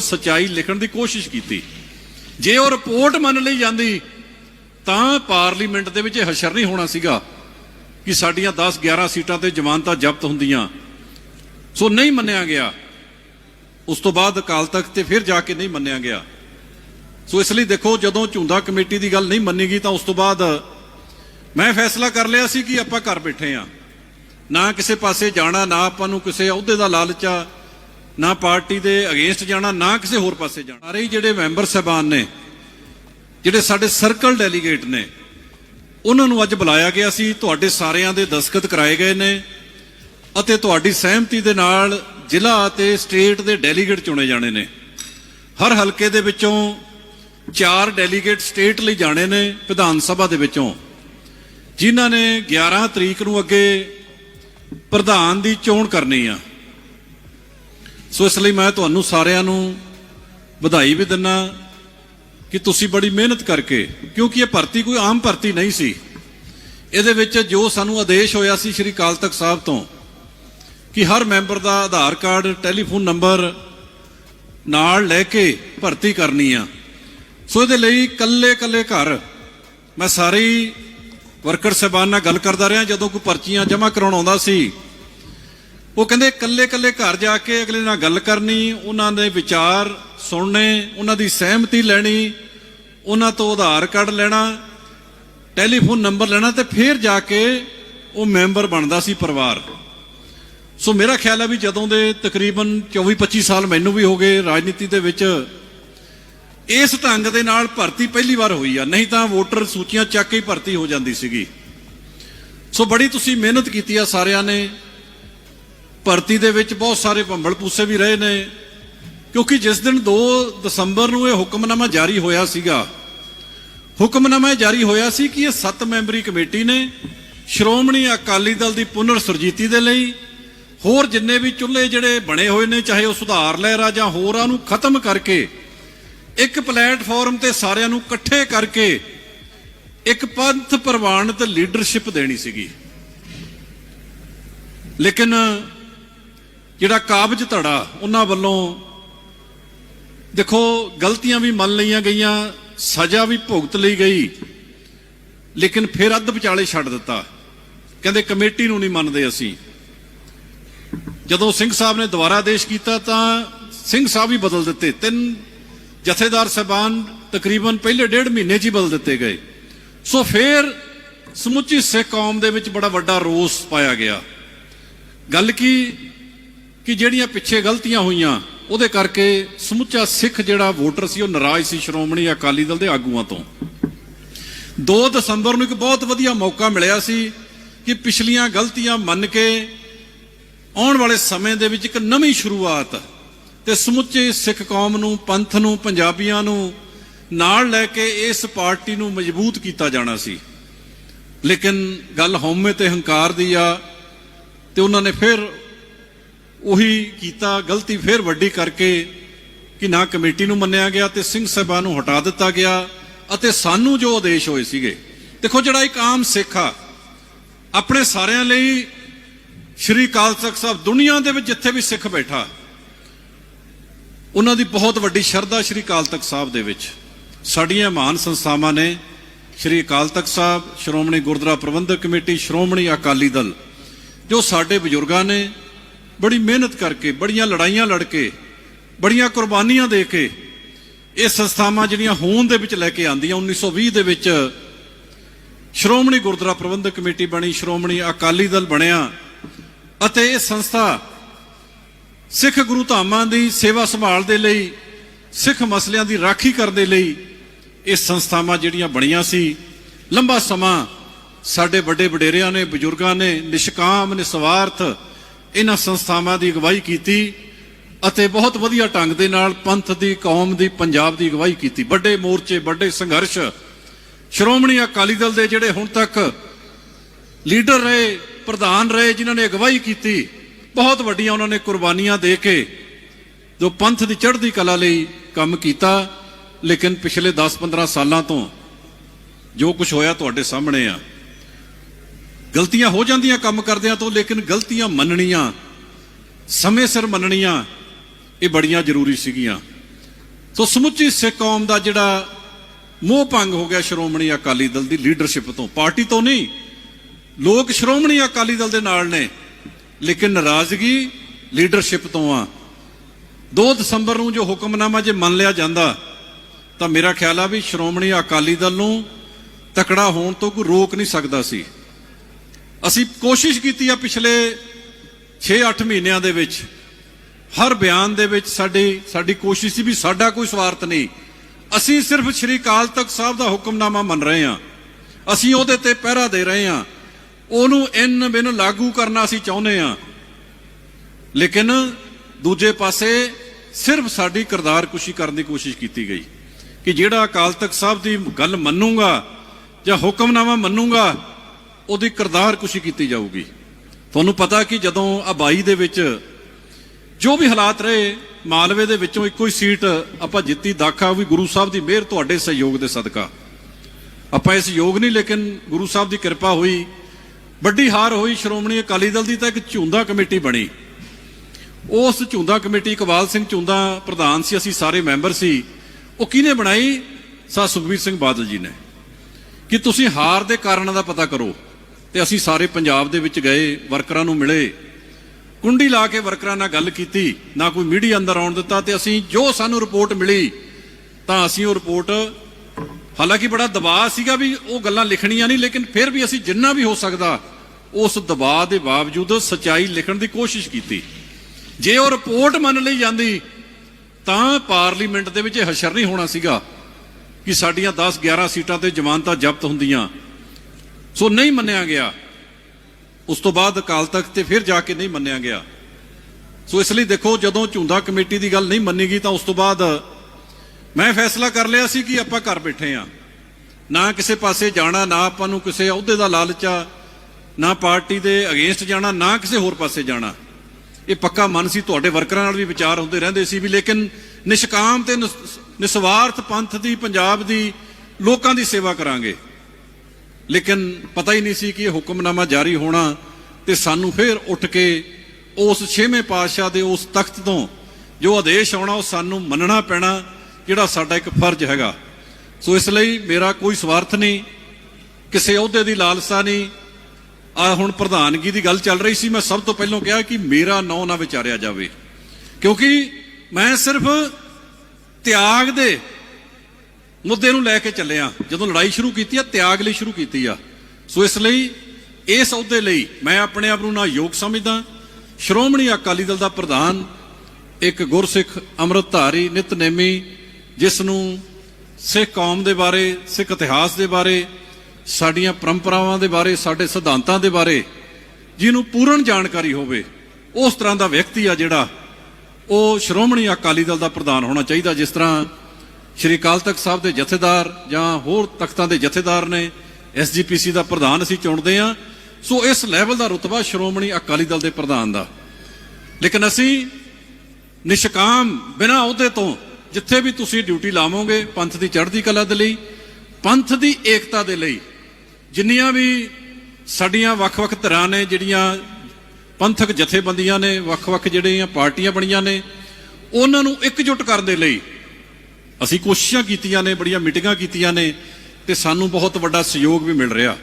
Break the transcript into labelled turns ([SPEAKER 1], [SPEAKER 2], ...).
[SPEAKER 1] ਸਚਾਈ ਲਿਖਣ ਦੀ ਕੋਸ਼ਿਸ਼ ਕੀਤੀ, ਜੇ ਉਹ ਰਿਪੋਰਟ ਮੰਨ ਲਈ ਜਾਂਦੀ, ਤਾਂ ਪਾਰਲੀਮੈਂਟ ਦੇ ਵਿੱਚ ਹਸ਼ਰ ਨਹੀਂ ਹੋਣਾ ਸੀਗਾ ਕਿ ਸਾਡੀਆਂ 10 11 ਸੀਟਾਂ ਤੇ ਜ਼ਮਾਨਤਾਂ ਜ਼ਬਤ ਹੁੰਦੀਆਂ। ਸੋ ਨਹੀਂ ਮੰਨਿਆ ਗਿਆ। ਉਸ ਤੋਂ ਬਾਅਦ ਅਕਾਲ ਤਖਤ ਤੇ ਫਿਰ ਜਾ ਕੇ ਨਹੀਂ ਮੰਨਿਆ ਗਿਆ। ਸੋ ਇਸ ਲਈ ਦੇਖੋ, ਜਦੋਂ ਝੁੰਦਾ ਕਮੇਟੀ ਦੀ ਗੱਲ ਨਹੀਂ ਮੰਨੀ ਗਈ ਤਾਂ ਉਸ ਤੋਂ ਬਾਅਦ ਮੈਂ ਫੈਸਲਾ ਕਰ ਲਿਆ ਸੀ ਕਿ ਆਪਾਂ ਘਰ ਬੈਠੇ ਆ। ਨਾ ਕਿਸੇ ਪਾਸੇ ਜਾਣਾ, ਨਾ ਆਪਾਂ ਨੂੰ ਕਿਸੇ ਅਹੁਦੇ ਦਾ ਲਾਲਚ ਆ ਨਾ ਪਾਰਟੀ ਦੇ ਅਗੇਂਸਟ ਜਾਣਾ, ਨਾ ਕਿਸੇ ਹੋਰ ਪਾਸੇ ਜਾਣਾ। ਸਾਰੇ ਹੀ ਜਿਹੜੇ ਮੈਂਬਰ ਸਹਿਬਾਨ ਨੇ, ਜਿਹੜੇ ਸਾਡੇ ਸਰਕਲ ਡੈਲੀਗੇਟ ਨੇ, ਉਹਨਾਂ ਨੂੰ ਅੱਜ ਬੁਲਾਇਆ ਗਿਆ ਸੀ। ਤੁਹਾਡੇ ਸਾਰਿਆਂ ਦੇ ਦਸਖਤ ਕਰਾਏ ਗਏ ਨੇ ਅਤੇ ਤੁਹਾਡੀ ਸਹਿਮਤੀ ਦੇ ਨਾਲ ਜ਼ਿਲ੍ਹਾ ਅਤੇ ਸਟੇਟ ਦੇ ਡੈਲੀਗੇਟ ਚੁਣੇ ਜਾਣੇ ਨੇ। ਹਰ ਹਲਕੇ ਦੇ ਵਿੱਚੋਂ ਚਾਰ ਡੈਲੀਗੇਟ ਸਟੇਟ ਲਈ ਜਾਣੇ ਨੇ ਵਿਧਾਨ ਸਭਾ ਦੇ ਵਿੱਚੋਂ, ਜਿਨ੍ਹਾਂ ਨੇ 11 ਤਰੀਕ ਨੂੰ ਅੱਗੇ ਪ੍ਰਧਾਨ ਦੀ ਚੋਣ ਕਰਨੀ ਆ। ਸੋ ਇਸ ਲਈ ਮੈਂ ਤੁਹਾਨੂੰ ਸਾਰਿਆਂ ਨੂੰ ਵਧਾਈ ਵੀ ਦਿੰਨਾ ਕਿ ਤੁਸੀਂ ਬੜੀ ਮਿਹਨਤ ਕਰਕੇ, ਕਿਉਂਕਿ ਇਹ ਭਰਤੀ ਕੋਈ ਆਮ ਭਰਤੀ ਨਹੀਂ ਸੀ। ਇਹਦੇ ਵਿੱਚ ਜੋ ਸਾਨੂੰ ਆਦੇਸ਼ ਹੋਇਆ ਸੀ ਸ਼੍ਰੀ ਅਕਾਲ ਤਖਤ ਸਾਹਿਬ ਤੋਂ ਕਿ ਹਰ ਮੈਂਬਰ ਦਾ ਆਧਾਰ ਕਾਰਡ, ਟੈਲੀਫੋਨ ਨੰਬਰ ਨਾਲ ਲੈ ਕੇ ਭਰਤੀ ਕਰਨੀ ਆ। ਸੋ ਇਹਦੇ ਲਈ ਕੱਲੇ ਕੱਲੇ ਘਰ ਮੈਂ ਸਾਰੇ ਹੀ ਵਰਕਰ ਸਹਿਬਾਨ ਨਾਲ ਗੱਲ ਕਰਦਾ ਰਿਹਾ, ਜਦੋਂ ਕੋਈ ਪਰਚੀਆਂ ਜਮ੍ਹਾਂ ਕਰਾਉਣ ਆਉਂਦਾ ਸੀ ਉਹ ਕਹਿੰਦੇ ਇਕੱਲੇ ਇਕੱਲੇ ਘਰ ਜਾ ਕੇ ਅਗਲੇ ਨਾਲ ਗੱਲ ਕਰਨੀ, ਉਹਨਾਂ ਦੇ ਵਿਚਾਰ ਸੁਣਨੇ, ਉਹਨਾਂ ਦੀ ਸਹਿਮਤੀ ਲੈਣੀ, ਉਹਨਾਂ ਤੋਂ ਆਧਾਰ ਕਾਰਡ ਲੈਣਾ, ਟੈਲੀਫੋਨ ਨੰਬਰ ਲੈਣਾ ਤੇ ਫਿਰ ਜਾ ਕੇ ਉਹ ਮੈਂਬਰ ਬਣਦਾ ਸੀ ਪਰਿਵਾਰ। ਸੋ ਮੇਰਾ ਖਿਆਲ ਹੈ ਵੀ ਜਦੋਂ ਦੇ ਤਕਰੀਬਨ 24 25 ਸਾਲ ਮੈਨੂੰ ਵੀ ਹੋ ਗਏ ਰਾਜਨੀਤੀ ਦੇ ਵਿੱਚ, ਇਸ ਢੰਗ ਦੇ ਨਾਲ ਭਰਤੀ ਪਹਿਲੀ ਵਾਰ ਹੋਈ ਆ, ਨਹੀਂ ਤਾਂ ਵੋਟਰ ਸੂਚੀਆਂ ਚੱਕ ਕੇ ਹੀ ਭਰਤੀ ਹੋ ਜਾਂਦੀ ਸੀਗੀ। ਸੋ ਬੜੀ ਤੁਸੀਂ ਮਿਹਨਤ ਕੀਤੀ ਆ ਸਾਰਿਆਂ ਨੇ ਭਰਤੀ ਦੇ ਵਿੱਚ ਬਹੁਤ ਸਾਰੇ ਭੰਬਲ ਪੂਸੇ ਵੀ ਰਹੇ ਨੇ। ਕਿਉਂਕਿ ਜਿਸ ਦਿਨ 2 ਦਸੰਬਰ ਨੂੰ ਇਹ ਹੁਕਮਨਾਮਾ ਜਾਰੀ ਹੋਇਆ ਸੀਗਾ, ਹੁਕਮਨਾਮਾ ਇਹ ਜਾਰੀ ਹੋਇਆ ਸੀ ਕਿ ਇਹ 7 ਮੈਂਬਰੀ ਕਮੇਟੀ ਨੇ ਸ਼੍ਰੋਮਣੀ ਅਕਾਲੀ ਦਲ ਦੀ ਪੁਨਰ ਸੁਰਜੀਤੀ ਦੇ ਲਈ ਹੋਰ ਜਿੰਨੇ ਵੀ ਚੁੱਲ੍ਹੇ ਜਿਹੜੇ ਬਣੇ ਹੋਏ ਨੇ, ਚਾਹੇ ਉਹ ਸੁਧਾਰ ਲਹਿਰਾ ਜਾਂ ਹੋਰਾਂ ਨੂੰ ਖਤਮ ਕਰਕੇ ਇੱਕ ਪਲੇਟਫਾਰਮ ਤੇ ਸਾਰਿਆਂ ਨੂੰ ਇਕੱਠੇ ਕਰਕੇ ਇੱਕ ਪੰਥ ਪ੍ਰਵਾਨਿਤ ਲੀਡਰਸ਼ਿਪ ਦੇਣੀ ਸੀਗੀ। ਲੇਕਿਨ ਜਿਹੜਾ ਕਾਬਜ ਧੜਾ ਉਹਨਾਂ ਵੱਲੋਂ ਦੇਖੋ ਗਲਤੀਆਂ ਵੀ ਮੰਨ ਲਈਆਂ ਗਈਆਂ, ਸਜ਼ਾ ਵੀ ਭੁਗਤ ਲਈ ਗਈ, ਲੇਕਿਨ ਫਿਰ ਅੱਧ ਵਿਚਾਲੇ ਛੱਡ ਦਿੱਤਾ। ਕਹਿੰਦੇ ਕਮੇਟੀ ਨੂੰ ਨਹੀਂ ਮੰਨਦੇ ਅਸੀਂ। ਜਦੋਂ ਸਿੰਘ ਸਾਹਿਬ ਨੇ ਦੁਬਾਰਾ ਦੇਸ਼ ਕੀਤਾ ਤਾਂ ਸਿੰਘ ਸਾਹਿਬ ਵੀ ਬਦਲ ਦਿੱਤੇ। ਤਿੰਨ ਜਥੇਦਾਰ ਸਹਿਬਾਨ ਤਕਰੀਬਨ ਪਹਿਲੇ ਡੇਢ ਮਹੀਨੇ 'ਚ ਹੀ ਬਦਲ ਦਿੱਤੇ ਗਏ। ਸੋ ਫਿਰ ਸਮੁੱਚੀ ਸਿੱਖ ਕੌਮ ਦੇ ਵਿੱਚ ਬੜਾ ਵੱਡਾ ਰੋਸ ਪਾਇਆ ਗਿਆ। ਗੱਲ ਕੀ ਕਿ ਜਿਹੜੀਆਂ ਪਿੱਛੇ ਗਲਤੀਆਂ ਹੋਈਆਂ, ਉਹਦੇ ਕਰਕੇ ਸਮੁੱਚਾ ਸਿੱਖ ਜਿਹੜਾ ਵੋਟਰ ਸੀ, ਉਹ ਨਾਰਾਜ਼ ਸੀ ਸ਼੍ਰੋਮਣੀ ਅਕਾਲੀ ਦਲ ਦੇ ਆਗੂਆਂ ਤੋਂ। 2 ਦਸੰਬਰ ਨੂੰ ਇੱਕ ਬਹੁਤ ਵਧੀਆ ਮੌਕਾ ਮਿਲਿਆ ਸੀ ਕਿ ਪਿਛਲੀਆਂ ਗਲਤੀਆਂ ਮੰਨ ਕੇ ਆਉਣ ਵਾਲੇ ਸਮੇਂ ਦੇ ਵਿੱਚ ਇੱਕ ਨਵੀਂ ਸ਼ੁਰੂਆਤ ਤੇ ਸਮੁੱਚੇ ਸਿੱਖ ਕੌਮ ਨੂੰ, ਪੰਥ ਨੂੰ, ਪੰਜਾਬੀਆਂ ਨੂੰ ਨਾਲ ਲੈ ਕੇ ਇਸ ਪਾਰਟੀ ਨੂੰ ਮਜ਼ਬੂਤ ਕੀਤਾ ਜਾਣਾ ਸੀ। ਲੇਕਿਨ ਗੱਲ ਹਉਮੈ ਤੇ ਹੰਕਾਰ ਦੀ ਆ ਤੇ ਉਹਨਾਂ ਨੇ ਫਿਰ ਉਹੀ ਕੀਤਾ, ਗਲਤੀ ਫਿਰ ਵੱਡੀ ਕਰਕੇ ਕਿ ਨਾ ਕਮੇਟੀ ਨੂੰ ਮੰਨਿਆ ਗਿਆ ਤੇ ਸਿੰਘ ਸਾਹਿਬਾਨ ਨੂੰ ਹਟਾ ਦਿੱਤਾ ਗਿਆ ਅਤੇ ਸਾਨੂੰ ਜੋ ਆਦੇਸ਼ ਹੋਏ ਸੀਗੇ। ਦੇਖੋ ਜਿਹੜਾ ਇੱਕ ਆਮ ਸਿੱਖ ਆ, ਆਪਣੇ ਸਾਰਿਆਂ ਲਈ ਸ਼੍ਰੀ ਅਕਾਲ ਤਖਤ ਸਾਹਿਬ ਦੁਨੀਆ ਦੇ ਵਿੱਚ ਜਿੱਥੇ ਵੀ ਸਿੱਖ ਬੈਠਾ, ਉਹਨਾਂ ਦੀ ਬਹੁਤ ਵੱਡੀ ਸ਼ਰਧਾ ਸ਼੍ਰੀ ਅਕਾਲ ਤਖਤ ਸਾਹਿਬ ਦੇ ਵਿੱਚ। ਸਾਡੀਆਂ ਮਹਾਨ ਸੰਸਥਾਵਾਂ ਨੇ ਸ਼੍ਰੀ ਅਕਾਲ ਤਖਤ ਸਾਹਿਬ, ਸ਼੍ਰੋਮਣੀ ਗੁਰਦੁਆਰਾ ਪ੍ਰਬੰਧਕ ਕਮੇਟੀ, ਸ਼੍ਰੋਮਣੀ ਅਕਾਲੀ ਦਲ, ਜੋ ਸਾਡੇ ਬਜ਼ੁਰਗਾਂ ਨੇ ਬੜੀ ਮਿਹਨਤ ਕਰਕੇ, ਬੜੀਆਂ ਲੜਾਈਆਂ ਲੜ ਕੇ, ਬੜੀਆਂ ਕੁਰਬਾਨੀਆਂ ਦੇ ਕੇ ਇਹ ਸੰਸਥਾਵਾਂ ਜਿਹੜੀਆਂ ਹੋਂਦ ਦੇ ਵਿੱਚ ਲੈ ਕੇ ਆਂਦੀਆਂ 1920 ਦੇ ਵਿੱਚ ਸ਼੍ਰੋਮਣੀ ਗੁਰਦੁਆਰਾ ਪ੍ਰਬੰਧਕ ਕਮੇਟੀ ਬਣੀ, ਸ਼੍ਰੋਮਣੀ ਅਕਾਲੀ ਦਲ ਬਣਿਆ ਅਤੇ ਇਹ ਸੰਸਥਾ ਸਿੱਖ ਗੁਰੂ ਧਾਮਾਂ ਦੀ ਸੇਵਾ ਸੰਭਾਲ ਦੇ ਲਈ, ਸਿੱਖ ਮਸਲਿਆਂ ਦੀ ਰਾਖੀ ਕਰਨ ਦੇ ਲਈ ਇਹ ਸੰਸਥਾਵਾਂ ਜਿਹੜੀਆਂ ਬਣੀਆਂ ਸੀ, ਲੰਬਾ ਸਮਾਂ ਸਾਡੇ ਵੱਡੇ ਵਡੇਰਿਆਂ ਨੇ, ਬਜ਼ੁਰਗਾਂ ਨੇ, ਨਿਸ਼ਕਾਮ, ਨਿਸਵਾਰਥ ਇਹਨਾਂ ਸੰਸਥਾਵਾਂ ਦੀ ਅਗਵਾਈ ਕੀਤੀ ਅਤੇ ਬਹੁਤ ਵਧੀਆ ਢੰਗ ਦੇ ਨਾਲ ਪੰਥ ਦੀ, ਕੌਮ ਦੀ, ਪੰਜਾਬ ਦੀ ਅਗਵਾਈ ਕੀਤੀ। ਵੱਡੇ ਮੋਰਚੇ, ਵੱਡੇ ਸੰਘਰਸ਼। ਸ਼੍ਰੋਮਣੀ ਅਕਾਲੀ ਦਲ ਦੇ ਜਿਹੜੇ ਹੁਣ ਤੱਕ ਲੀਡਰ ਰਹੇ, ਪ੍ਰਧਾਨ ਰਹੇ, ਜਿਨ੍ਹਾਂ ਨੇ ਅਗਵਾਈ ਕੀਤੀ, ਬਹੁਤ ਵੱਡੀਆਂ ਉਹਨਾਂ ਨੇ ਕੁਰਬਾਨੀਆਂ ਦੇ ਕੇ ਜੋ ਪੰਥ ਦੀ ਚੜ੍ਹਦੀ ਕਲਾ ਲਈ ਕੰਮ ਕੀਤਾ। ਲੇਕਿਨ ਪਿਛਲੇ 10-15 ਸਾਲਾਂ ਤੋਂ ਜੋ ਕੁਝ ਹੋਇਆ ਤੁਹਾਡੇ ਸਾਹਮਣੇ ਆ ਗਲਤੀਆਂ ਹੋ ਜਾਂਦੀਆਂ ਕੰਮ ਕਰਦਿਆਂ ਤੋਂ, ਲੇਕਿਨ ਗਲਤੀਆਂ ਮੰਨਣੀਆਂ, ਸਮੇਂ ਸਿਰ ਮੰਨਣੀਆਂ, ਇਹ ਬੜੀਆਂ ਜ਼ਰੂਰੀ ਸੀਗੀਆਂ। ਸੋ ਸਮੁੱਚੀ ਸਿੱਖ ਕੌਮ ਦਾ ਜਿਹੜਾ ਮੋਹ ਭੰਗ ਹੋ ਗਿਆ ਸ਼੍ਰੋਮਣੀ ਅਕਾਲੀ ਦਲ ਦੀ ਲੀਡਰਸ਼ਿਪ ਤੋਂ, ਪਾਰਟੀ ਤੋਂ ਨਹੀਂ, ਲੋਕ ਸ਼੍ਰੋਮਣੀ ਅਕਾਲੀ ਦਲ ਦੇ ਨਾਲ ਨੇ, ਲੇਕਿਨ ਨਾਰਾਜ਼ਗੀ ਲੀਡਰਸ਼ਿਪ ਤੋਂ ਆ। 2 ਦਸੰਬਰ ਨੂੰ ਜੋ ਹੁਕਮਨਾਮਾ ਜੇ ਮੰਨ ਲਿਆ ਜਾਂਦਾ, ਤਾਂ ਮੇਰਾ ਖਿਆਲ ਆ ਵੀ ਸ਼੍ਰੋਮਣੀ ਅਕਾਲੀ ਦਲ ਨੂੰ ਤਕੜਾ ਹੋਣ ਤੋਂ ਕੋਈ ਰੋਕ ਨਹੀਂ ਸਕਦਾ ਸੀ। ਅਸੀਂ ਕੋਸ਼ਿਸ਼ ਕੀਤੀ ਆ ਪਿਛਲੇ 6-8 ਮਹੀਨਿਆਂ ਦੇ ਵਿੱਚ, ਹਰ ਬਿਆਨ ਦੇ ਵਿੱਚ ਸਾਡੀ ਸਾਡੀ ਕੋਸ਼ਿਸ਼ ਸੀ ਵੀ ਸਾਡਾ ਕੋਈ ਸਵਾਰਥ ਨਹੀਂ। ਅਸੀਂ ਸਿਰਫ ਸ਼੍ਰੀ ਅਕਾਲ ਤਖਤ ਸਾਹਿਬ ਦਾ ਹੁਕਮਨਾਮਾ ਮੰਨ ਰਹੇ ਹਾਂ। ਅਸੀਂ ਉਹਦੇ ਤੇ ਪਹਿਰਾ ਦੇ ਰਹੇ ਹਾਂ। ਉਹਨੂੰ ਇਨ ਬਿਨ ਲਾਗੂ ਕਰਨਾ ਅਸੀਂ ਚਾਹੁੰਦੇ ਹਾਂ। ਲੇਕਿਨ ਦੂਜੇ ਪਾਸੇ ਸਿਰਫ ਸਾਡੀ ਕਿਰਦਾਰ ਕੁਸ਼ੀ ਕਰਨ ਦੀ ਕੋਸ਼ਿਸ਼ ਕੀਤੀ ਗਈ ਕਿ ਜਿਹੜਾ ਅਕਾਲ ਤਖਤ ਸਾਹਿਬ ਦੀ ਗੱਲ ਮੰਨੂਗਾ ਜਾਂ ਹੁਕਮਨਾਮਾ ਮੰਨੂਗਾ ਉਹਦੀ ਕਿਰਦਾਰ ਕੁਸ਼ੀ ਕੀਤੀ ਜਾਊਗੀ। ਤੁਹਾਨੂੰ ਪਤਾ ਕਿ ਜਦੋਂ ਆਬਾਈ ਦੇ ਵਿੱਚ ਜੋ ਵੀ ਹਾਲਾਤ ਰਹੇ, ਮਾਲਵੇ ਦੇ ਵਿੱਚੋਂ ਇੱਕੋ ਹੀ ਸੀਟ ਆਪਾਂ ਜਿੱਤੀ, ਦਾਖਾ ਵੀ ਗੁਰੂ ਸਾਹਿਬ ਦੀ ਮਿਹਰ ਤੁਹਾਡੇ ਸਹਿਯੋਗ ਦੇ ਸਦਕਾ। ਆਪਾਂ ਇਸ ਯੋਗ ਨਹੀਂ, ਲੇਕਿਨ ਗੁਰੂ ਸਾਹਿਬ ਦੀ ਕਿਰਪਾ ਹੋਈ, ਵੱਡੀ ਹਾਰ ਹੋਈ, ਸ਼੍ਰੋਮਣੀ ਅਕਾਲੀ ਦਲ ਦੀ ਤਾਂ ਇੱਕ ਝੁੰਦਾ ਕਮੇਟੀ ਬਣੀ। ਉਸ ਝੁੰਦਾ ਕਮੇਟੀ ਇਕਬਾਲ ਸਿੰਘ ਝੁੰਦਾ ਪ੍ਰਧਾਨ ਸੀ, ਅਸੀਂ ਸਾਰੇ ਮੈਂਬਰ ਸੀ। ਉਹ ਕਿਹਨੇ ਬਣਾਈ? ਸਾ ਸੁਖਬੀਰ ਸਿੰਘ ਬਾਦਲ ਜੀ ਨੇ। ਕਿ ਤੁਸੀਂ ਹਾਰ ਦੇ ਕਾਰਨਾਂ ਦਾ ਪਤਾ ਕਰੋ। ਤੇ ਅਸੀਂ ਸਾਰੇ ਪੰਜਾਬ ਦੇ ਵਿੱਚ ਗਏ, ਵਰਕਰਾਂ ਨੂੰ ਮਿਲੇ। ਕੁੰਡੀ ਲਾ ਕੇ ਵਰਕਰਾਂ ਨਾਲ ਗੱਲ ਕੀਤੀ, ਨਾ ਕੋਈ ਮੀਡੀਆ ਅੰਦਰ ਆਉਣ ਦਿੱਤਾ ਤੇ ਅਸੀਂ ਜੋ ਸਾਨੂੰ ਰਿਪੋਰਟ ਮਿਲੀ, ਤਾਂ ਅਸੀਂ ਉਹ ਰਿਪੋਰਟ, ਹਾਲਾਂਕਿ ਬੜਾ ਦਬਾਅ ਸੀਗਾ ਵੀ ਉਹ ਗੱਲਾਂ ਲਿਖਣੀਆਂ ਨਹੀਂ, ਲੇਕਿਨ ਫਿਰ ਵੀ ਅਸੀਂ ਜਿੰਨਾ ਵੀ ਹੋ ਸਕਦਾ, ਉਸ ਦਬਾਅ ਦੇ ਬਾਵਜੂਦ ਸਚਾਈ ਲਿਖਣ ਦੀ ਕੋਸ਼ਿਸ਼ ਕੀਤੀ। ਜੇ ਉਹ ਰਿਪੋਰਟ ਮੰਨ ਲਈ ਜਾਂਦੀ, ਤਾਂ ਪਾਰਲੀਮੈਂਟ ਦੇ ਵਿੱਚ ਇਹ ਹਸ਼ਰ ਨਹੀਂ ਹੋਣਾ ਸੀਗਾ ਕਿ ਸਾਡੀਆਂ 10 11 ਸੀਟਾਂ ਤੇ ਜ਼ਮਾਨਤਾਂ ਜ਼ਬਤ ਹੁੰਦੀਆਂ। ਸੋ ਨਹੀਂ ਮੰਨਿਆ ਗਿਆ। ਉਸ ਤੋਂ ਬਾਅਦ ਅਕਾਲ ਤਖਤ ਤੇ ਫਿਰ ਜਾ ਕੇ ਨਹੀਂ ਮੰਨਿਆ ਗਿਆ। ਸੋ ਇਸ ਲਈ ਦੇਖੋ, ਜਦੋਂ ਝੁੰਦਾ ਕਮੇਟੀ ਦੀ ਗੱਲ ਨਹੀਂ ਮੰਨੀ ਗਈ ਤਾਂ ਉਸ ਤੋਂ ਬਾਅਦ ਮੈਂ ਫੈਸਲਾ ਕਰ ਲਿਆ ਸੀ ਕਿ ਆਪਾਂ ਘਰ ਬੈਠੇ ਆ। ਨਾ ਕਿਸੇ ਪਾਸੇ ਜਾਣਾ, ਨਾ ਆਪਾਂ ਨੂੰ ਕਿਸੇ ਅਹੁਦੇ ਦਾ ਲਾਲਚਾ, ਨਾ ਪਾਰਟੀ ਦੇ ਅਗੇਂਸਟ ਜਾਣਾ, ਨਾ ਕਿਸੇ ਹੋਰ ਪਾਸੇ ਜਾਣਾ। ਇਹ ਪੱਕਾ ਮਨ ਸੀ, ਤੁਹਾਡੇ ਵਰਕਰਾਂ ਨਾਲ ਵੀ ਵਿਚਾਰ ਹੁੰਦੇ ਰਹਿੰਦੇ ਸੀ ਵੀ ਲੇਕਿਨ ਨਿਸ਼ਕਾਮ ਤੇ ਨਿਸਵਾਰਥ ਪੰਥ ਦੀ, ਪੰਜਾਬ ਦੀ ਲੋਕਾਂ ਦੀ ਸੇਵਾ ਕਰਾਂਗੇ। ਲੇਕਿਨ ਪਤਾ ਹੀ ਨਹੀਂ ਸੀ ਕਿ ਇਹ ਹੁਕਮਨਾਮਾ ਜਾਰੀ ਹੋਣਾ ਤੇ ਸਾਨੂੰ ਫਿਰ ਉੱਠ ਕੇ ਉਸ ਛੇਵੇਂ ਪਾਤਸ਼ਾਹ ਦੇ ਉਸ ਤਖਤ ਤੋਂ ਜੋ ਆਦੇਸ਼ ਆਉਣਾ, ਉਹ ਸਾਨੂੰ ਮੰਨਣਾ ਪੈਣਾ ਜਿਹੜਾ ਸਾਡਾ ਇੱਕ ਫਰਜ਼ ਹੈਗਾ। ਸੋ ਇਸ ਲਈ ਮੇਰਾ ਕੋਈ ਸਵਾਰਥ ਨਹੀਂ, ਕਿਸੇ ਅਹੁਦੇ ਦੀ ਲਾਲਸਾ ਨਹੀਂ। ਆ ਹੁਣ ਪ੍ਰਧਾਨਗੀ ਦੀ ਗੱਲ ਚੱਲ ਰਹੀ ਸੀ, ਮੈਂ ਸਭ ਤੋਂ ਪਹਿਲਾਂ ਕਿਹਾ ਕਿ ਮੇਰਾ ਨਾਂ ਨਾ ਵਿਚਾਰਿਆ ਜਾਵੇ। ਕਿਉਂਕਿ ਮੈਂ ਸਿਰਫ ਤਿਆਗ ਦੇ ਮੁੱਦੇ ਨੂੰ ਲੈ ਕੇ ਚੱਲਿਆ ਜਦੋਂ ਲੜਾਈ ਸ਼ੁਰੂ ਕੀਤੀ ਆ, ਤਿਆਗ ਲਈ ਸ਼ੁਰੂ ਕੀਤੀ ਆ। ਸੋ ਇਸ ਲਈ, ਇਸ ਅਹੁਦੇ ਲਈ ਮੈਂ ਆਪਣੇ ਆਪ ਨੂੰ ਨਾ ਯੋਗ ਸਮਝਦਾ, ਸ਼੍ਰੋਮਣੀ ਅਕਾਲੀ ਦਲ ਦਾ ਪ੍ਰਧਾਨ, ਇੱਕ ਗੁਰਸਿੱਖ ਅੰਮ੍ਰਿਤਧਾਰੀ ਨਿਤਨੇਮੀ, ਜਿਸ ਨੂੰ ਸਿੱਖ ਕੌਮ ਦੇ ਬਾਰੇ, ਸਿੱਖ ਇਤਿਹਾਸ ਦੇ ਬਾਰੇ, ਸਾਡੀਆਂ ਪਰੰਪਰਾਵਾਂ ਦੇ ਬਾਰੇ, ਸਾਡੇ ਸਿਧਾਂਤਾਂ ਦੇ ਬਾਰੇ, ਜਿਹਨੂੰ ਪੂਰਨ ਜਾਣਕਾਰੀ ਹੋਵੇ, ਉਸ ਤਰ੍ਹਾਂ ਦਾ ਵਿਅਕਤੀ ਆ ਜਿਹੜਾ, ਉਹ ਸ਼੍ਰੋਮਣੀ ਅਕਾਲੀ ਦਲ ਦਾ ਪ੍ਰਧਾਨ ਹੋਣਾ ਚਾਹੀਦਾ, ਜਿਸ ਤਰ੍ਹਾਂ ਸ਼੍ਰੀ ਅਕਾਲ ਤਖਤ ਸਾਹਿਬ ਦੇ ਜਥੇਦਾਰ ਜਾਂ ਹੋਰ ਤਖਤਾਂ ਦੇ ਜਥੇਦਾਰ ਨੇ ਐਸਜੀਪੀਸੀ ਦਾ ਪ੍ਰਧਾਨ ਅਸੀਂ ਚੁਣਦੇ ਆ ਸੋ ਇਸ ਲੈਵਲ ਦਾ ਰੁਤਬਾ ਸ਼੍ਰੋਮਣੀ ਅਕਾਲੀ ਦਲ ਦੇ ਪ੍ਰਧਾਨ ਦਾ। ਲੇਕਿਨ ਅਸੀਂ ਨਿਸ਼ਕਾਮ ਬਿਨਾਂ ਅਹੁਦੇ ਤੋਂ ਜਿੱਥੇ ਵੀ ਤੁਸੀਂ ਡਿਊਟੀ ਲਾਵੋਗੇ, ਪੰਥ ਦੀ ਚੜ੍ਹਦੀ ਕਲਾ ਦੇ ਲਈ, ਪੰਥ ਦੀ ਏਕਤਾ ਦੇ ਲਈ, ਜਿੰਨੀਆਂ ਵੀ ਸਾਡੀਆਂ ਵੱਖ-ਵੱਖ ਧਿਰਾਂ ਨੇ, ਜਿਹੜੀਆਂ ਪੰਥਕ ਜਥੇਬੰਦੀਆਂ ਨੇ, ਵੱਖ-ਵੱਖ ਜਿਹੜੀਆਂ ਪਾਰਟੀਆਂ ਬਣੀਆਂ ਨੇ, ਉਹਨਾਂ ਨੂੰ ਇਕਜੁੱਟ ਕਰਨ ਦੇ ਲਈ ਅਸੀਂ ਕੋਸ਼ਿਸ਼ਾਂ ਕੀਤੀਆਂ ਨੇ, ਬੜੀਆਂ ਮੀਟਿੰਗਾਂ ਕੀਤੀਆਂ ਨੇ ਤੇ ਸਾਨੂੰ ਬਹੁਤ ਵੱਡਾ ਸਹਿਯੋਗ ਵੀ ਮਿਲ ਰਿਹਾ।